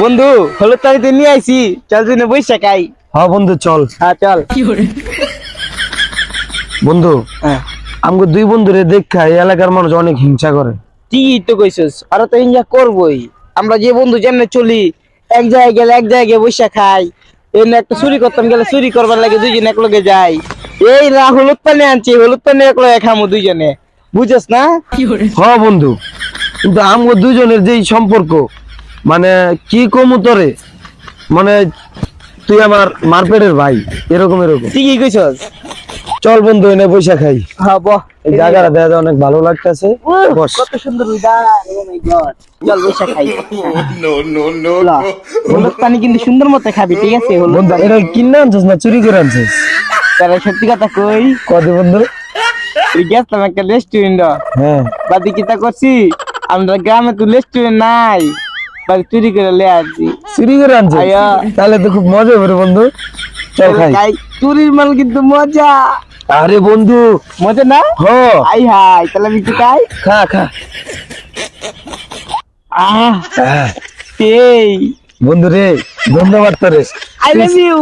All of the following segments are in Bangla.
বন্ধু হলুদ তাড়িতে নিয়ে আইছি। চল দিনে বৈশা খাই। হ্যাঁ বন্ধু চল। হ্যাঁ চল। বন্ধু হ্যাঁ। আমাকে দুই বন্ধুরে দেখা এই এলাকার মানুষ অনেক হিংসা করে। ঠিকই তো কইছিস আর তো এনজয় করবই। আমরা যে বন্ধু যেমনে চলি এক জায়গায় গেলে এক জায়গায় বৈশা খাই। এমনি একটা চুরি করতাম গেলে চুরি করবার লাগে দুইজন এক লগে যাই। এই না হলুদ পানি আনছি হলুদ পানি এক লগে খামো দুইজনে। বুঝছ না? হ্যাঁ বন্ধু কিন্তু আমগো দুজনের যেই সম্পর্ক মানে কি কমু তোরে? মানে তুই আমার মারপেটের ভাই এরকম এরকম। ঠিকই কইছস। চল বন্ধু এনে বৈশা খাই। হ্যাঁ বহ এই জায়গাটা দেখা অনেক ভালো লাগতেছে। বস। কত সুন্দর উইদার ও মাই গড। চল বৈশা খাই। নো নো নো হলুদ পানি কিন্তু সুন্দর মতো খাবি ঠিক আছে বন্ধু এটা কিনে আনছিস না চুরি করে আনছিস? তারা সত্যি কথা কই? কদি বন্ধু। তুই গেছিলাম একটা রেস্টুরেন্ট হ্যাঁ। বাদি কিতা করছি? আমরা গ্রামে তো রেস্টুরেন্ট নাই। বাদি চুরি করে লে আসছি। চুরি করে আনছিস তাহলে তো খুব মজা হবে বন্ধু। চল খাই। চুরির মাল কিন্তু মজা। আরে বন্ধু। মজা না? হ। আই হাই তাহলে আমি একটু খাই। খা খা। আহ হ্যাঁ। এই। বন্ধু রে ধন্যবাদ তোরে। আই লাভ ইউ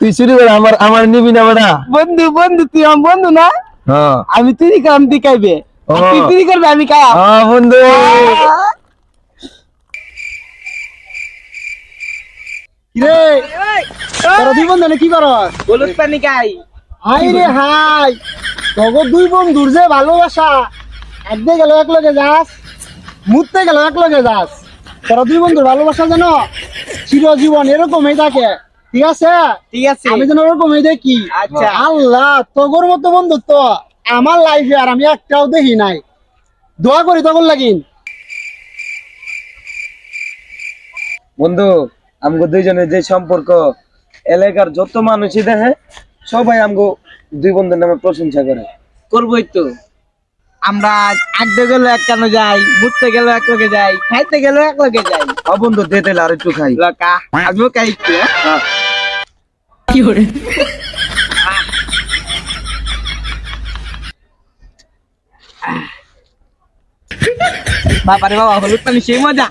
তুই চুরি করে আমার আমার নিবি না বেটা। বন্ধু বন্ধু তুই আমার বন্ধু না? হ্যাঁ। আমি চুরি তুই আর ও। তুই চুরি করবে আমি খাই। হ্যাঁ বন্ধু। রে তোরা দুই বন্ধু কি কর হলুদ পানি খাই। হাই রে হাই। তগর দুই বন্ধুর যে ভালোবাসা। একদে গেল এক লগে যাস মুততে গেল এক লগে যাস। তোরা দুই বন্ধুর ভালোবাসা যেন চিরজীবন এরকমই থাকে। ঠিক আছে? ঠিক আছে। আমি যেন ওরকমই দেখি। আচ্ছা। আল্লাহ তগর মতো বন্ধুত্ব আমার লাইফে আর আমি একটাও দেখি নাই। দোয়া করি তখন লাগিন। বন্ধু আমগো দুইজনের যে সম্পর্ক এলাকার যত মানুষই দেখে সবাই আমগো দুই বন্ধুর নামে প্রশংসা করে। করবোই তো। আমরা আড্ডে গেলে এক কেন যাই ঘুরতে গেলে এক লগে যাই খাইতে গেলে এক লগে যাই। হ্যাঁ বন্ধু দে তাহলে আর একটু খাই। লকা আমিও খাই একটু, হ্যাঁ? বাবারে বাবা হলুদ পানি সেই মজা।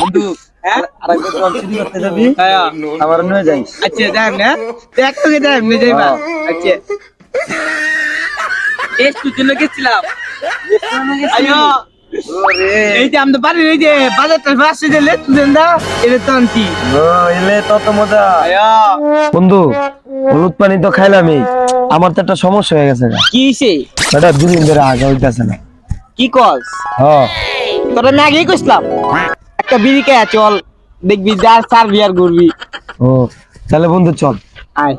বন্ধু আরেকবার যখন চুরি করতে যাবি? আমার নিয়ে যাইস আচ্ছা যাই না এক লগে যাই এমনি যাইবা আচ্ছা। টেস্ট জন্য গেছিলাম। আইও এই যে আমাদের বাড়ির এই যে বাজারটা পাশে যে লেট না এটা তো এলে তত মজা। বন্ধু হলুদ পানি তো খাইলামই আমার তো একটা সমস্যা হয়ে গেছে। কি সে এটা দুদিন ধরে আগে হইতাছে না। কি কস? হ্যাঁ তোরা আমি আগেই কইছিলাম। একটা বিড়ি খায়া চল দেখবি যার সার বিয়ার ঘুরবি ও তাহলে বন্ধু চল। আয়।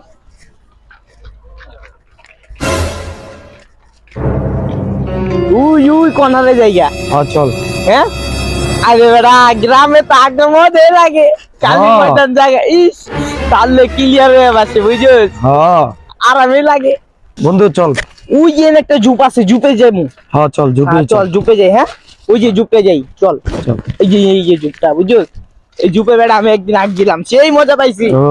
উই উই কোনারে জায়গা হ্যাঁ চল। হ্যাঁ আরে বেড়া গ্রামে তো আগে মজা লাগে। কালী হ্যাঁ। ময়দান জায়গা ইস তাহলে ক্লিয়ার হয়ে বাসে বুঝছিস হ্যাঁ আরামে লাগে। বন্ধু চল। ওই যে একটা জুপ আছে জুপে যাই হ্যাঁ চল জুপি হ্যাঁ, চল জুপে যাই হ্যাঁ? ওই যে জুপে যাই চল। চল। এই যে এই যে জুপটা বুঝছিস এই জুপে বেড়া আমি একদিন আগ দিলাম সেই মজা পাইছি। ও।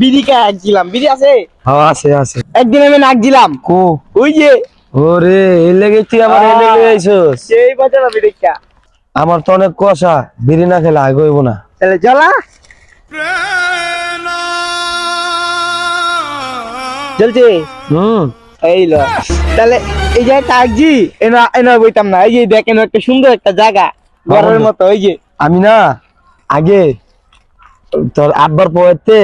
বিড়ি কে আগ দিলাম বিড়ি আছে? হ্যাঁ আছে আছে। একদিন আমি নাক দিলাম কো? ওই যে। ওরে এই লেগে তুই আমার এই লেগে আইছস। সেই মজা পাবি দেখা আমার তো অনেক কষা বিড়ি না খেলে আগে হইব না। তাহলে চলা চলছে? হুম। এই লো তাহলে এই যে এনা এনা বইতাম না। এই যে দেখেন একটা সুন্দর একটা জায়গা ঘরের মতো ওই যে। আমি না আগে তোর আব্বার পয়েতে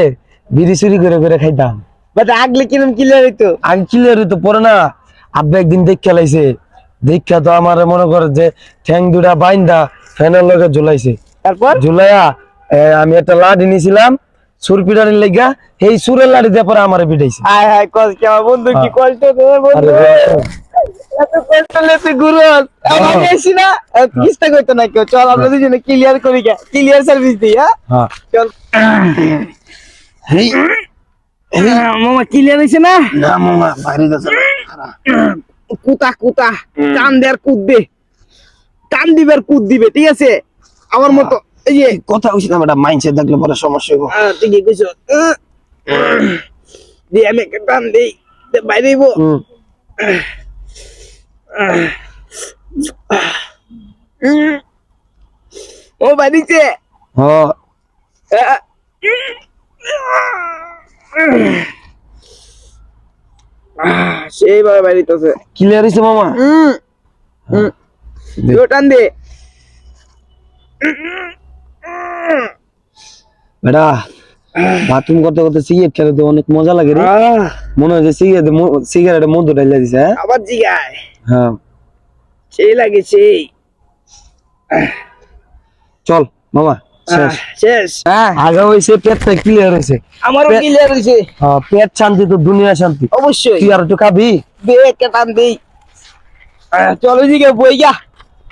বিড়ি চুরি করে করে খাইতাম। বাট আগলে কিরম ক্লিয়ার হইতো? আগে ক্লিয়ার হইতো পরে না আব্বা একদিন দেখ খেলাইছে দেখা তো আমার মনে করে যে ঠ্যাং দুটা বাইন্দা ফ্যানের লগে ঝুলাইছে। তারপর? ঝুলাইয়া আমি একটা লাঠি নিয়েছিলাম সুর পিটারির লেগা এই সুরের লাঠি দিয়ে পরে আমার পিটাইছে। আয় হায় কল কি আমার বন্ধু কি কষ্ট রে বন্ধু। এত কষ্ট লেতে গুরুস আমার এসি না কিস্তা কইতো না কেউ। চল আমরা দুজনে ক্লিয়ার করি কে ক্লিয়ার সার্ভিস দিই হ্যাঁ? হ্যাঁ। চল। মামা ক্লিয়ার হইছে না? না মামা কুতা কুতা। দেয়ার কুদ দে। দিবে আর কুদ দিবে ঠিক আছে? আমার মতো এই যে কথা না ম্যাডাম মাইন্ডসেট দেখলে পরে সমস্যা হইব। আহ, ঠিকই কইছো। দিয়ে আমি একটা টান দিই দে বাইরে হইবো। হুম। ও বাড়িতে। হ। সেইভাবে বাড়িতেছে। ক্লিয়ার হয়েছে মামা? টান দে। বেটা বাথরুম করতে করতে সিগারেট খেলে তো অনেক মজা লাগে রে। মনে হয় যে সিগারেট সিগারেটে মধু ঢাইলা দিছে হ্যাঁ? আবার জিগায়। হ্যাঁ। সেই লাগে সেই। চল মামা শেষ। শেষ। হ্যাঁ আগে পেটটা ক্লিয়ার হয়েছে আমারও ক্লিয়ার হয়েছে হ্যাঁ, পেট শান্তি তো দুনিয়া শান্তি। অবশ্যই। তুই আর একটু খাবি? দে একটা টান দেই আহ, চল ওইদিকে বই গা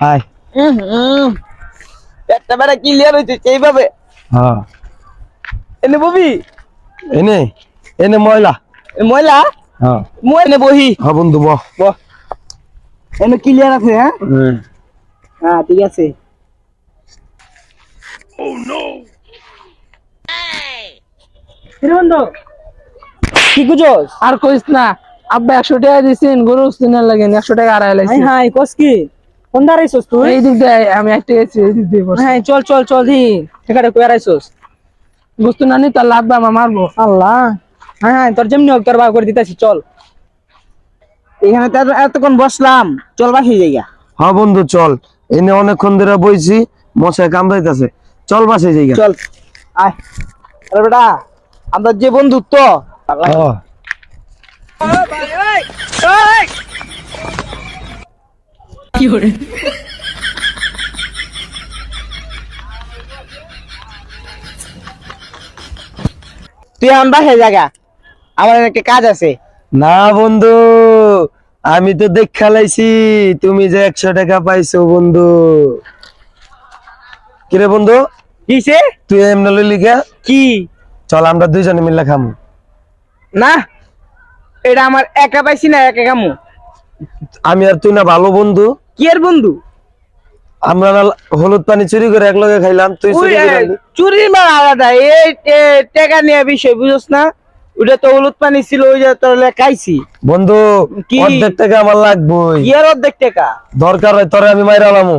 আয়। হুম, হুম। একটা বেড়া ক্লিয়ার হয়েছে সেইভাবে। হ্যাঁ। এনে ববি। এনে এনে ময়লা। ময়লা? হ্যাঁ। মই এনে বহি। হ্যাঁ বন্ধু বহ বহ। এনে ক্লিয়ার আছে হ্যাঁ? হ্যাঁ। হ্যাঁ ঠিক আছে। কি কুজোস আর কইস না আব্বা একশো টাকা দিছেন গরু কিনার লাগে একশো টাকা আড়াই লাগছে কস কি? কোন দাঁড়াইছস তুই? এই দিক দিয়ে আমি একটা গেছি এই দিক দিয়ে বসে। হ্যাঁ চল চল চল দি কই বস্তু না নি তার লাগবে আমার মারবো আল্লাহ। হ্যাঁ হ্যাঁ তোর যেমনি হোক তোর বার করে দিতেছি চল। এখানে তো এতক্ষণ বসলাম। চল বাসি জায়গা হ্যাঁ বন্ধু চল। এনে অনেকক্ষণ ধরে বইছি মশায় কামড়াইতেছে। চল বাসে যাইগা চল। আয়। আরে বেটা আমরা যে বন্ধুত্ব তুই এখন বাসে জায়গা আমার একটা কাজ আছে। না বন্ধু আমি তো দেখা লাইছি তুমি যে একশো টাকা পাইছো বন্ধু। কিরে বন্ধু? কিসে? তুই এমনি লইলি কে কি? চল আমরা দুইজনে মিলে খামু। না এটা আমার একা পাইছি না একা কামু আমি আর তুই না ভালো বন্ধু। কি এর বন্ধু? আমরা হলুদ পানি চুরি করে এক লগে খাইলাম তুই চুরি মার আলাদা এই টাকা নিয়ে বিষয় বুঝছ না? ওটা তো হলুদ পানি ছিল ওই যে তোর খাইছি। বন্ধু? অর্ধেক টাকা আমার কি এর অর্ধেক টাকা? দরকার হয় তোরে আমি মাইরা আলামু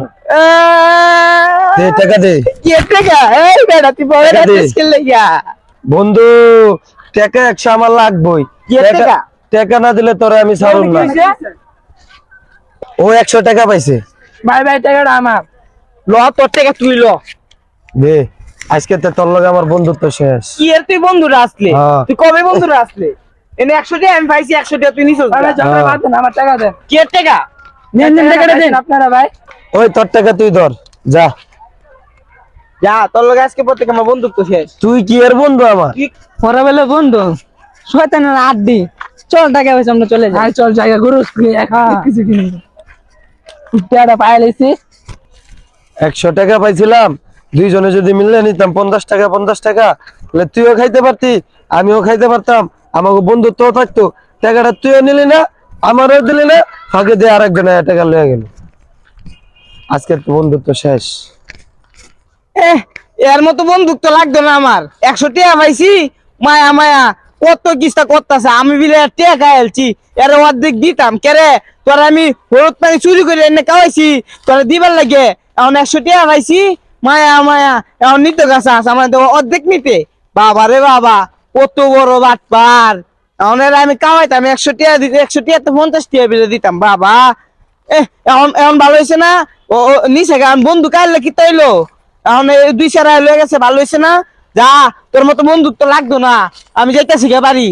দে টাকা দে। কি টাকা? এই বেটা তুই বড় খেলে গিয়া বন্ধু টাকা একশো আমার লাগবই। টাকা? টাকা? না দিলে তোরে আমি ছাড়ুম না। ও একশো টাকা পাইছে। ভাই ভাই টাকাটা আমার। ল তোর টাকা তুই ল। দে আজকে তো তোর লগে আমার বন্ধুত্ব শেষ। কি এর তুই বন্ধুরা আসলে? হ্যাঁ। তুই কবে বন্ধুরা আসলে? এনে একশো টাকা আমি পাইছি একশো টাকা তুই নিছস। ভাই ভাই বাদ দেন, আমার টাকা দেন। কি এর টাকা? নেন নেন টাকাটা দেন। আপনারা ভাই? ওই তোর টাকা তুই ধর যা। যা তোর লগে আজকে প্রত্যেক আমার বন্ধুত্ব শেষ। তুই কি এর বন্ধু আমার? কি? পরে বেলা বন্ধু। শয়তানের আড্ডি। চল টাকা পয়সা আমরা চলে যাই। চল জায়গা গরু কিছু কিনে টাকাটা পাই লাইছি একশো টাকা পাইছিলাম। দুইজনে যদি মিললে নিতাম পঞ্চাশ টাকা পঞ্চাশ টাকা। তাহলে তুইও খাইতে পারতি আমিও খাইতে পারতাম। আমাকে বন্ধুত্ব থাকতো। টাকাটা তুইও নিলি না আমারও দিলি না। ফাঁকে দিয়ে আরেকজন আয়া টাকা লয়ে গেল। আজকের তো বন্ধুত্ব শেষ। এহ, এর মতো বন্ধুত্ব লাগতো না আমার। একশো টাকা পাইছি মায়া মায়া। কত কিস্তা করতেছে? আমি বিলে টাকা খাইলছি এর অর্ধেক দিতাম। কেরে? তোর আমি হলুদ পানি চুরি করে এনে খাওয়াইছি। তোর দিবার লাগে। এখন একশো টাকা পাইছি মায়া মায়া। এখন নিতে গাছ আছে। আমার তো অর্ধেক নিতে। বাবা রে বাবা, কত বড় বাটপার। এখন এর আমি খাওয়াইতাম। একশো টাকা দিতে একশো টাকা তো পঞ্চাশ টাকা বিলে দিতাম। বাবা। এখন এখন ভালো হয়েছে না? ও নিচে গান বন্ধু কাইলে কি তাইলো এখন দুই চার লয়ে গেছে। ভালো হয়েছে না? যা তোর মতো বন্ধুত্ব লাগতো না। আমি যাইতেছি গে বাড়ি।